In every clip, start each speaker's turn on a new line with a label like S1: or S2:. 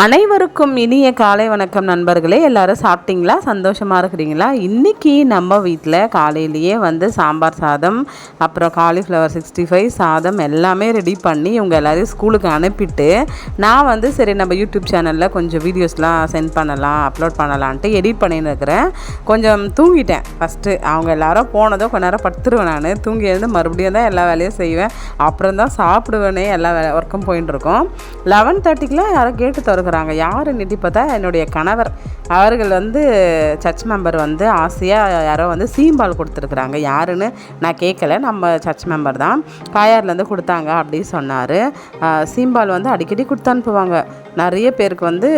S1: அனைவருக்கும் இனிய காலை வணக்கம் நண்பர்களே. எல்லாரும் சாப்பிட்டீங்களா? சந்தோஷமாக இருக்கிறீங்களா? இன்றைக்கி நம்ம வீட்டில் காலையிலேயே வந்து சாம்பார் சாதம் அப்புறம் காலிஃப்ளவர் சிக்ஸ்டி ஃபைவ் சாதம் எல்லாமே ரெடி பண்ணி இவங்க எல்லோரையும் ஸ்கூலுக்கு அனுப்பிட்டு நான் வந்து சரி நம்ம யூடியூப் சேனலில் கொஞ்சம் வீடியோஸ்லாம் சென்ட் பண்ணலாம் அப்லோட் பண்ணலான்ட்டு எடிட் பண்ணின்னு இருக்கிறேன். கொஞ்சம் தூங்கிட்டேன். ஃபஸ்ட்டு அவங்க எல்லாரும் போனதோ கொஞ்ச நேரம் படுத்துருவேன் நான். தூங்கி எழுந்து மறுபடியும் தான் எல்லா வேலையும் செய்வேன். அப்புறம் தான் சாப்பிடுவேனே எல்லா வேலை ஒர்க்கும் போயின்னு இருக்கோம். லெவன் தேர்ட்டிக்கெலாம் யாரோ கேட்டு திறக்கிறாங்க யார் நிட்டி பார்த்தா என்னுடைய கணவர். அவர்கள் வந்து சர்ச் மெம்பர் வந்து ஆசையாக யாரோ வந்து சீம்பால் கொடுத்துருக்குறாங்க. யாருன்னு நான் கேட்கல. நம்ம சர்ச் மெம்பர் தான் காயார்லேருந்து கொடுத்தாங்க அப்படின்னு சொன்னார். சீம்பால் வந்து அடிக்கடி கொடுத்து அனுப்புவாங்க. நிறைய பேருக்கு வந்து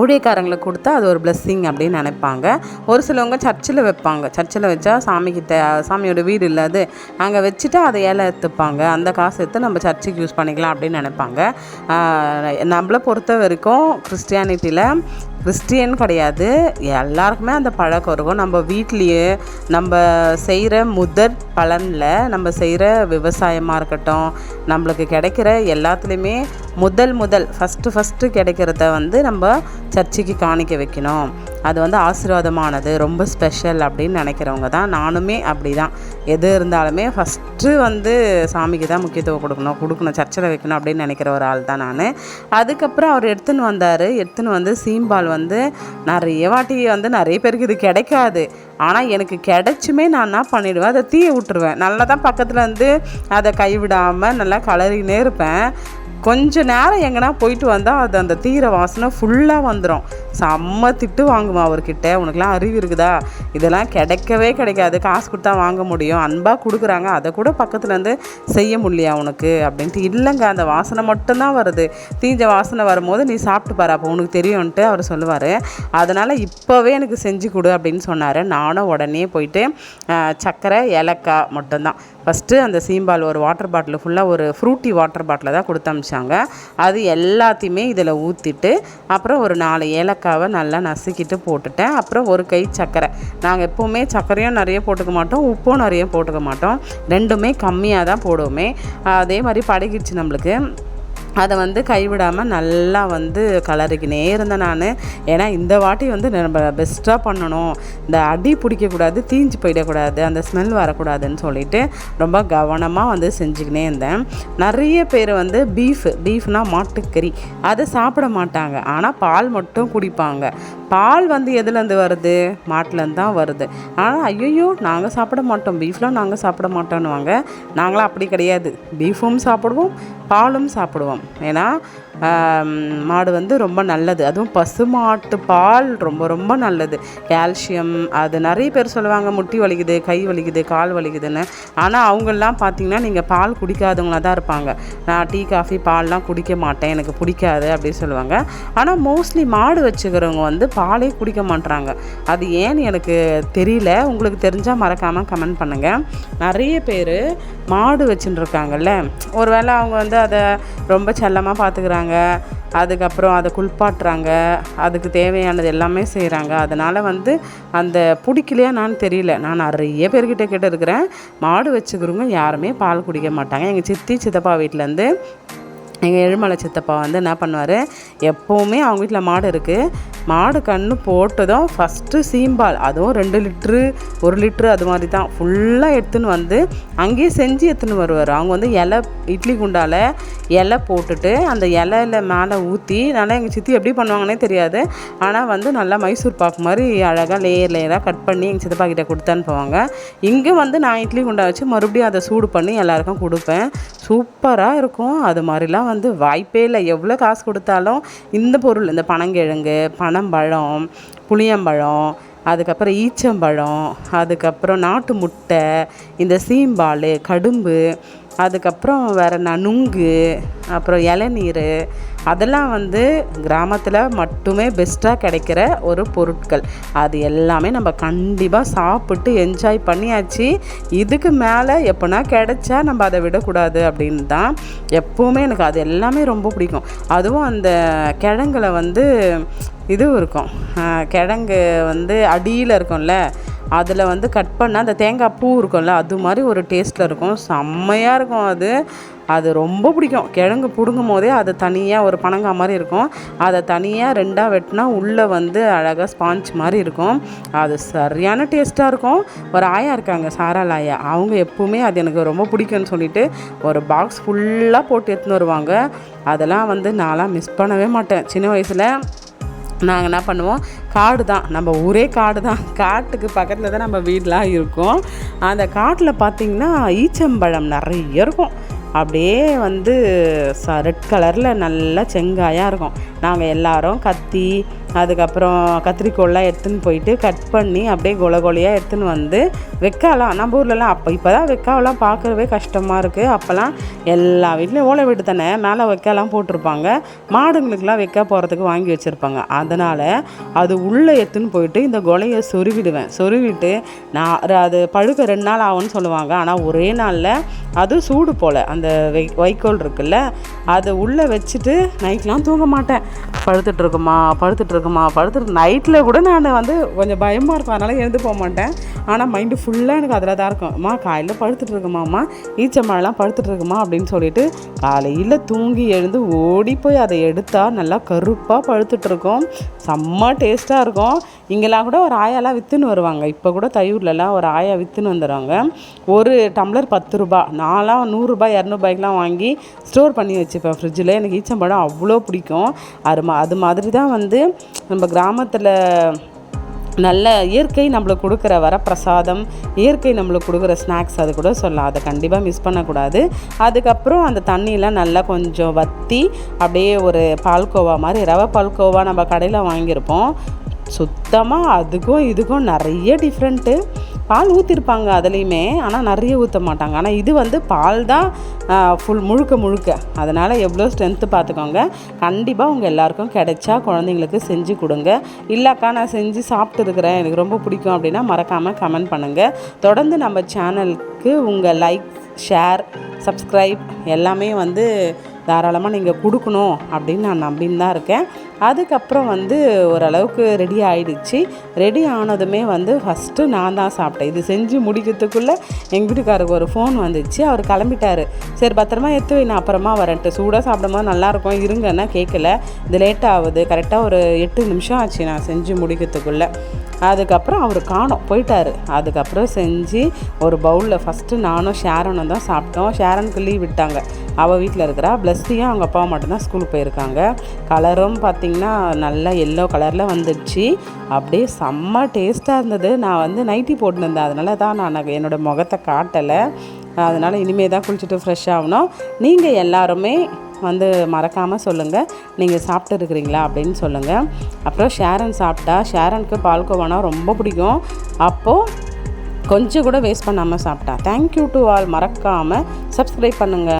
S1: ஊழியக்காரங்களுக்கு கொடுத்தா அது ஒரு blessing அப்படின்னு நினைப்பாங்க. ஒரு சிலவங்க சர்ச்சில் வைப்பாங்க. சர்ச்சில் வச்சா சாமிக்கிட்ட சாமியோட வீடு இல்லை அது அங்கே வச்சுட்டு அதை ஏழை எடுத்துப்பாங்க அந்த காசு எடுத்து நம்ம சர்ச்சுக்கு யூஸ் பண்ணிக்கலாம் அப்படின்னு நினைப்பாங்க. நம்மளை பொறுத்த வரைக்கும் கிறிஸ்டியானிட்டியில் கிறிஸ்டியன் கிடையாது. எல்லாருக்குமே அந்த பழக்கம் இருக்கும். நம்ம வீட்லேயே நம்ம செய்கிற முதற் பலனில் நம்ம செய்கிற விவசாயமாக இருக்கட்டும் நம்மளுக்கு கிடைக்கிற எல்லாத்துலேயுமே முதல் முதல் ஃபஸ்ட்டு ஃபஸ்ட்டு கிடைக்கிறத வந்து நம்ம சர்ச்சைக்கு காணிக்க வைக்கணும். அது வந்து ஆசீர்வாதமானது ரொம்ப ஸ்பெஷல் அப்படின்னு நினைக்கிறவங்க தான். நானுமே அப்படி தான் எது இருந்தாலுமே ஃபஸ்ட்டு வந்து சாமிக்கு தான் முக்கியத்துவம் கொடுக்கணும் கொடுக்கணும் சர்ச்சில் வைக்கணும் அப்படின்னு நினைக்கிற ஒரு ஆள் தான் நான். அதுக்கப்புறம் அவர் எடுத்துன்னு வந்தார். எடுத்துன்னு வந்து சீம்பால் வந்து நிறைய வாட்டி வந்து நிறைய பேருக்கு இது கிடைக்காது. ஆனால் எனக்கு கிடைச்சுமே நான் என்ன பண்ணிவிடுவேன் அதை தீய விட்டுருவேன் நல்லா தான் பக்கத்தில் வந்து அதை கைவிடாமல் நல்லா கலரினே இருப்பேன். கொஞ்ச நேரம் எங்கன்னா போயிட்டு வந்தால் அது அந்த தீர வாசனை ஃபுல்லாக வந்துடும் செம்ம திட்டு வாங்குமா அவர்கிட்ட? உனக்குலாம் அறிவு இருக்குதா? இதெல்லாம் கிடைக்கவே கிடைக்காது. காசு கொடுத்தா வாங்க முடியும். அன்பாக கொடுக்குறாங்க. அதை கூட பக்கத்துலேருந்து செய்ய முடியலையா உனக்கு? அப்படின்ட்டு இல்லைங்க. அந்த வாசனை மட்டும்தான் வருது. தீஞ்ச வாசனை வரும்போது நீ சாப்பிட்டு பாரு. அப்போ உனக்கு தெரியும்ன்ட்டு அவர் சொல்லுவார். அதனால் இப்போவே எனக்கு செஞ்சு கொடு அப்படின்னு சொன்னார். நானும் உடனே போயிட்டு சக்கரை சர்க்கரை ஏலக்காய் மட்டும்தான். ஃபஸ்ட்டு அந்த சீம்பால் ஒரு வாட்டர் பாட்டில் ஃபுல்லாக ஒரு ஃப்ரூட்டி வாட்டர் பாட்டில் தான் கொடுத்து அமிச்சாங்க அது எல்லாத்தையுமே இதில் ஊற்றிட்டு அப்புறம் ஒரு நாலு ஏலக்காவை நல்லா நசுக்கிட்டு போட்டுட்டேன். அப்புறம் ஒரு கை சர்க்கரை நாங்கள் எப்போவுமே சர்க்கரையும் நிறைய போட்டுக்க மாட்டோம் உப்பும் நிறைய போட்டுக்க மாட்டோம். ரெண்டுமே கம்மியாக தான் போடுவோமே. அதே மாதிரி படகிடுச்சு நம்மளுக்கு. அதை வந்து கைவிடாமல் நல்லா வந்து கலரிக்கினே இருந்தேன் நான். ஏன்னா இந்த வாட்டி வந்து நம்ம பெஸ்ட்டாக பண்ணணும். இந்த அடி பிடிக்கக்கூடாது தீஞ்சு போயிடக்கூடாது அந்த ஸ்மெல் வரக்கூடாதுன்னு சொல்லிட்டு ரொம்ப கவனமாக வந்து செஞ்சுக்கினே இருந்தேன். நிறைய பேர் வந்து பீஃப் பீஃப்னால் மாட்டுக்கறி. அதை சாப்பிட மாட்டாங்க. ஆனால் பால் மட்டும் குடிப்பாங்க. பால் வந்து எதுலேருந்து வருது? மாட்டிலேருந்து தான் வருது. ஆனால் ஐயோ நாங்கள் சாப்பிட மாட்டோம். பீஃப்லாம் நாங்கள் சாப்பிட மாட்டோன்னுவாங்க. நாங்களாம் அப்படி கிடையாது. பீஃபும் சாப்பிடுவோம் பாலும் சாப்பிடுவோம். ஏன்னா மாடு வந்து ரொம்ப நல்லது. அதுவும் பசுமாட்டு பால் ரொம்ப ரொம்ப நல்லது. கால்சியம் அது நிறைய பேர் சொல்லுவாங்க முட்டி வலிக்குது கை வலிக்குது கால் வலிக்குதுன்னு. ஆனால் அவங்கெல்லாம் பார்த்தீங்கன்னா நீங்கள் பால் குடிக்காதவங்களா தான் இருப்பாங்க. நான் டீ காஃபி பால்லாம் குடிக்க மாட்டேன் எனக்கு பிடிக்காது அப்படின்னு சொல்லுவாங்க. ஆனால் மோஸ்ட்லி மாடு வச்சுக்கிறவங்க வந்து பாலே குடிக்க மாட்றாங்க. அது ஏன்னு எனக்கு தெரியல. உங்களுக்கு தெரிஞ்சால் மறக்காமல் கமெண்ட் பண்ணுங்கள் நிறைய பேர் மாடு வச்சுன்னு இருக்காங்கல்ல. ஒருவேளை அவங்க வந்து அதை ரொம்ப செல்லமாக பார்த்துக்கிறாங்க அதுக்கப்புறம் அதை குளிப்பாட்டுறாங்க அதுக்கு தேவையானது எல்லாமே செய்கிறாங்க. அதனால் வந்து அந்த பிடிக்கலையா நான் தெரியல. நான் நிறைய பேர்கிட்ட கேட்டு இருக்கிறேன் மாடு வச்சுக்கிறவங்க யாருமே பால் குடிக்க மாட்டாங்க. எங்கள் சித்தி சித்தப்பா வீட்டிலேருந்து எங்கள் எழுமலை சித்தப்பா வந்து என்ன பண்ணுவார்? எப்போவுமே அவங்க வீட்டில் மாடு இருக்குது மாடு கன்று போட்டதும் ஃபஸ்ட்டு சீம்பால். அதுவும் ரெண்டு லிட்ரு ஒரு லிட்ரு அது மாதிரி தான். ஃபுல்லாக எடுத்துன்னு வந்து அங்கேயே செஞ்சு எடுத்துன்னு வருவார். அவங்க வந்து இலை இட்லி குண்டால் இலை போட்டுட்டு அந்த இலையில மேலே ஊற்றி நல்லா எங்கள் சித்தி எப்படி பண்ணுவாங்கன்னே தெரியாது. ஆனால் வந்து நல்லா மைசூர் பாக்கு மாதிரி அழகாக லேயர் லேயராக கட் பண்ணி எங்கள் சித்தப்பா கிட்டே கொடுத்தான்னு போவாங்க. இங்கே வந்து நான் இட்லி குண்டா வச்சு மறுபடியும் அதை சூடு பண்ணி எல்லாருக்கும் கொடுப்பேன். சூப்பராக இருக்கும். அது மாதிரிலாம் வந்து வாய்ப்பே இல்லை. எவ்வளோ காசு கொடுத்தாலும் இந்த பொருள் இந்த பனங்கிழங்கு பன பனம்பழம் புளியம்பழம் அதுக்கப்புறம் ஈச்சம்பழம் அதுக்கப்புறம் நாட்டு முட்டை இந்த சீம்பால் கடும்பு அதுக்கப்புறம் வேறு என்ன நுங்கு அப்புறம் இளநீர் அதெல்லாம் வந்து கிராமத்தில் மட்டுமே பெஸ்ட்டாக கிடைக்கிற ஒரு பொருட்கள். அது எல்லாமே நம்ம கண்டிப்பாக சாப்பிட்டு என்ஜாய் பண்ணியாச்சு. இதுக்கு மேலே எப்போனா கிடைச்சா நம்ம அதை விடக்கூடாது அப்படின்னு தான் எப்போவுமே எனக்கு அது எல்லாமே ரொம்ப பிடிக்கும். அதுவும் அந்த கிழங்குல வந்து இதுவும் இருக்கும். கிழங்கு வந்து அடியில் இருக்கும்ல அதில் வந்து கட் பண்ணால் அந்த தேங்காய் பூ இருக்கும்ல அது மாதிரி ஒரு டேஸ்ட்டில் இருக்கும். செம்மையாக இருக்கும் அது. அது ரொம்ப பிடிக்கும். கிழங்கு பிடுங்கும் போதே அது தனியாக ஒரு பனங்காய் மாதிரி இருக்கும். அதை தனியாக ரெண்டாக வெட்டினா உள்ளே வந்து அழகாக ஸ்பாஞ்ச் மாதிரி இருக்கும். அது சரியான டேஸ்ட்டாக இருக்கும். ஒரு ஆயா இருக்காங்க சாரால் ஆயா அவங்க எப்பவுமே அது எனக்கு ரொம்ப பிடிக்கும்னு சொல்லிட்டு ஒரு பாக்ஸ் ஃபுல்லாக போட்டு எடுத்துன்னு வருவாங்க. அதெல்லாம் வந்து நான்லாம் மிஸ் பண்ணவே மாட்டேன். சின்ன வயசில் நாங்கள் என்ன பண்ணுவோம்? காடு தான். நம்ம ஊரே காடு தான். காட்டுக்கு பக்கத்தில் தான் நம்ம வீடெலாம் இருக்கும். அந்த காட்டில் பார்த்திங்கன்னா ஈச்சம்பழம் நிறைய இருக்கும். அப்படியே வந்து ச ரெட் கலரில் நல்லா செங்காயாக இருக்கும். நாங்கள் எல்லாரும் கத்தி அதுக்கப்புறம் கத்திரிக்கோல்லாம் எடுத்துன்னு போயிட்டு கட் பண்ணி அப்படியே கொல கொலையாக எடுத்துன்னு வந்து வெக்காலாம். நம்ம ஊர்லலாம் அப்போ இப்போ தான் வெக்காவெல்லாம் பார்க்குறவே கஷ்டமாக இருக்குது அப்போல்லாம் எல்லா வீட்லேயும் ஓலை வீடு தானே மேலே வெக்காலாம் போட்டிருப்பாங்க. மாடுங்களுக்கெல்லாம் வெக்கா போகிறதுக்கு வாங்கி வச்சுருப்பாங்க. அதனால் அது உள்ளே எடுத்துன்னு போயிட்டு இந்த கொலையை சொருவிடுவேன். சொருவிட்டு நான் அது பழுக்க ரெண்டு நாள் ஆகும்னு சொல்லுவாங்க. ஆனால் ஒரே நாளில் அதுவும் சூடு போல். அந்த வை வைக்கோல் இருக்குல்ல அதை உள்ளே வச்சுட்டு நைட்லாம் தூங்க மாட்டேன். படுத்துட்ருக்குமா படுத்துட்ருக்குமா படுத்துட்டு நைட்டில் கூட நான் வந்து கொஞ்சம் பயமாக இருக்கும். அதனால் எழுந்து போக மாட்டேன். ஆனால் மைண்டு ஃபுல்லாக எனக்கு அதில் தான் இருக்கும். அம்மா காலையில் படுத்துட்ருக்குமாம்மா ஈச்சமழைலாம் படுத்துட்ருக்குமா அப்படின்னு சொல்லிட்டு காலையில் தூங்கி எழுந்து ஓடி போய் அதை எடுத்தால் நல்லா கருப்பாக படுத்துட்ருக்கோம் செம்ம டேஸ்ட்டாக இருக்கும். இங்கெல்லாம் கூட ஒரு ஆயாலாம் விற்றுன்னு வருவாங்க. இப்போ கூட தையூர்லலாம் ஒரு ஆயா விற்றுன்னு வந்துடுவாங்க ஒரு டம்ளர் பத்து ரூபா. நான்லாம் நூறுரூபா இரநூறுபாய்க்கெலாம் வாங்கி ஸ்டோர் பண்ணி வச்சுப்பேன் ஃப்ரிட்ஜில். எனக்கு ஈச்சம்பழம் அவ்வளோ பிடிக்கும். அது மா அது மாதிரி தான் வந்து நம்ம கிராமத்தில் நல்ல இயற்கை நம்மளுக்கு கொடுக்குற வரப்பிரசாதம் இயற்கை நம்மளுக்கு கொடுக்குற ஸ்நாக்ஸ் அது கூட சொல்லலாம். அதை கண்டிப்பாக மிஸ் பண்ணக்கூடாது. அதுக்கப்புறம் அந்த தண்ணியெலாம் நல்லா கொஞ்சம் வற்றி அப்படியே ஒரு பால்கோவா மாதிரி ரவை பால்கோவா நம்ம கடையில் வாங்கியிருப்போம். சுத்தமாக அதுக்கும் இதுக்கும் நிறைய டிஃப்ரெண்ட்டு பால் ஊற்றிருப்பாங்க அதுலேயுமே ஆனால் நிறைய ஊற்ற மாட்டாங்க. ஆனால் இது வந்து பால் தான் ஃபுல் முழுக்க முழுக்க. அதனால் எவ்வளோ ஸ்ட்ரென்த்து பார்த்துக்கோங்க கண்டிப்பாக உங்கள் எல்லாருக்கும் கிடைச்சா குழந்தைங்களுக்கு செஞ்சு கொடுங்க. இல்லைக்கா நான் செஞ்சு சாப்பிட்டு இருக்கிறேன் எனக்கு ரொம்ப பிடிக்கும் அப்படின்னா மறக்காமல் கமெண்ட் பண்ணுங்கள் தொடர்ந்து நம்ம சேனலுக்கு உங்கள் லைக் ஷேர் சப்ஸ்கிரைப் எல்லாமே வந்து தாராளமாக நீங்கள் கொடுக்கணும் அப்படின்னு நான் நம்பின்னு தான் இருக்கேன். அதுக்கப்புறம் வந்து ஓரளவுக்கு ரெடி ஆகிடுச்சு ரெடி ஆனதுமே வந்து ஃபஸ்ட்டு நான் தான் சாப்பிட்டேன். இது செஞ்சு முடிக்கிறதுக்குள்ளே எங்கள் வீட்டுக்காருக்கு ஒரு ஃபோன் வந்துச்சு. அவர் கிளம்பிட்டார். சரி பத்திரமா எடுத்து வை நான் அப்புறமா வரேன்ட்டு சூடாக சாப்பிடும்போது நல்லாயிருக்கும் இருங்கன்னா கேட்கல இது லேட் ஆகுது. கரெக்டாக ஒரு எட்டு நிமிஷம் ஆச்சு நான் செஞ்சு முடிக்கிறதுக்குள்ளே. அதுக்கப்புறம் அவர் காணோம் போயிட்டார். அதுக்கப்புறம் செஞ்சு ஒரு பவுலில் ஃபஸ்ட்டு நானும் ஷேரனும் தான் சாப்பிட்டோம். ஷேரனுக்கு லீவ் விட்டாங்க. அவள் வீட்டில் இருக்கிறா. ப்ளஸ்ஸியும் அவங்க அப்பா மட்டும்தான் ஸ்கூலுக்கு போயிருக்காங்க. கலரும் பார்த்திங்கன்னா நல்லா எல்லோ கலரில் வந்துடுச்சு. அப்படியே செம்ம டேஸ்ட்டாக இருந்தது. நான் வந்து நைட்டி போட்டுருந்தேன். அதனால தான் நான் என்னோடய முகத்தை காட்டலை. அதனால் இனிமேல் தான் குளிச்சுட்டு ஃப்ரெஷ் ஆகணும். நீங்கள் எல்லாருமே வந்து மறக்காமல் சொல்லுங்கள் நீங்கள் சாப்பிட்டு இருக்கிறீங்களா அப்படின்னு சொல்லுங்கள் அப்புறம் ஷேரன் சாப்பிட்டா ஷேரனுக்கு பால்கோவானா ரொம்ப பிடிக்கும். அப்போது கொஞ்சம் கூட வேஸ்ட் பண்ணாமல் சாப்பிட்டா. தேங்க்யூ டு ஆல் மறக்காமல் சப்ஸ்கிரைப் பண்ணுங்கள்